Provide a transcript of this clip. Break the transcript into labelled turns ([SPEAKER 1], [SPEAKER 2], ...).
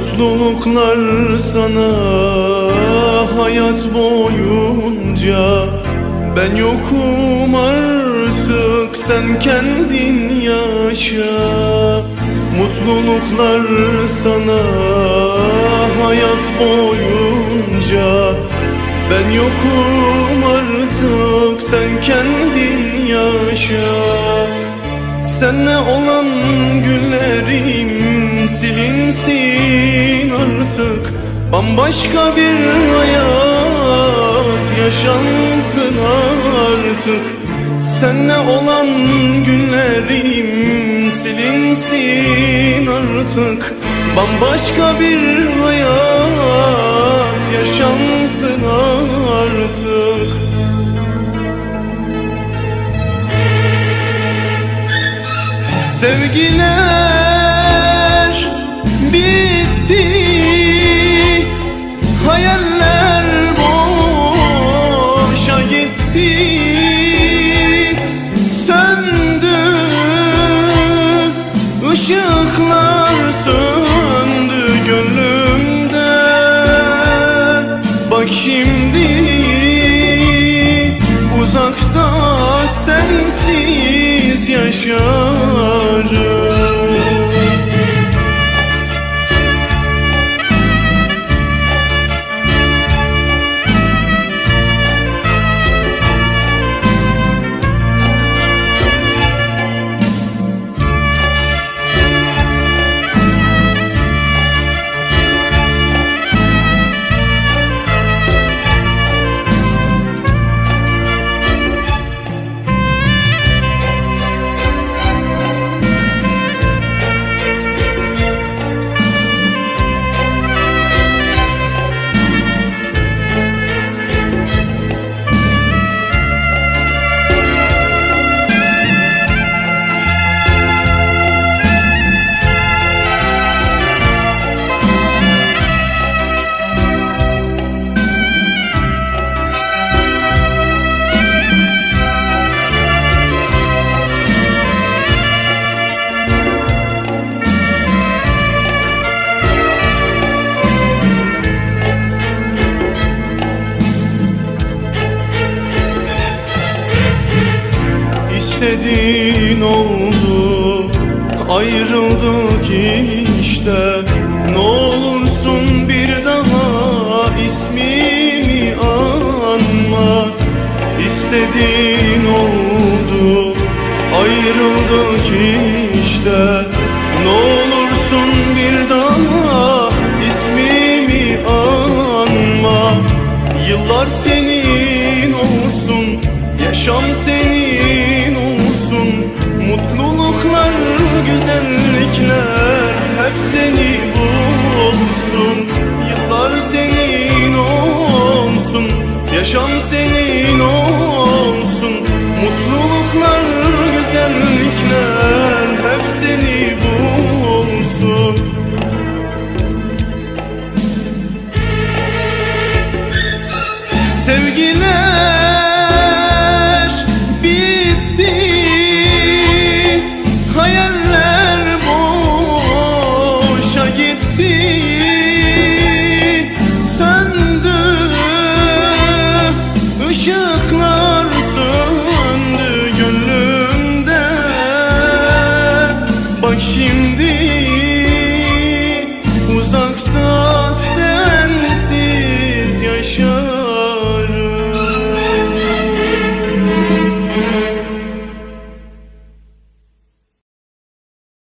[SPEAKER 1] Mutluluklar sana. Hayat boyunca Ben yokum artık sen kendin yaşa. Mutluluklar sana. Hayat boyunca Ben yokum artık sen kendin yaşa. Senle olan günlerim silinsin artık. Bambaşka bir hayat yaşansın artık. Senle olan günlerim silinsin artık. Bambaşka bir hayat yaşansın artık. Sevgiler ışıklar söndü gönlümde. Bak şimdi İstediğin oldu. Ayrıldık işte. Ne olursun bir daha ismimi anma. İstediğin oldu. Ayrıldık işte. Ne olursun bir daha ismimi anma. Yıllar senin Sevgiler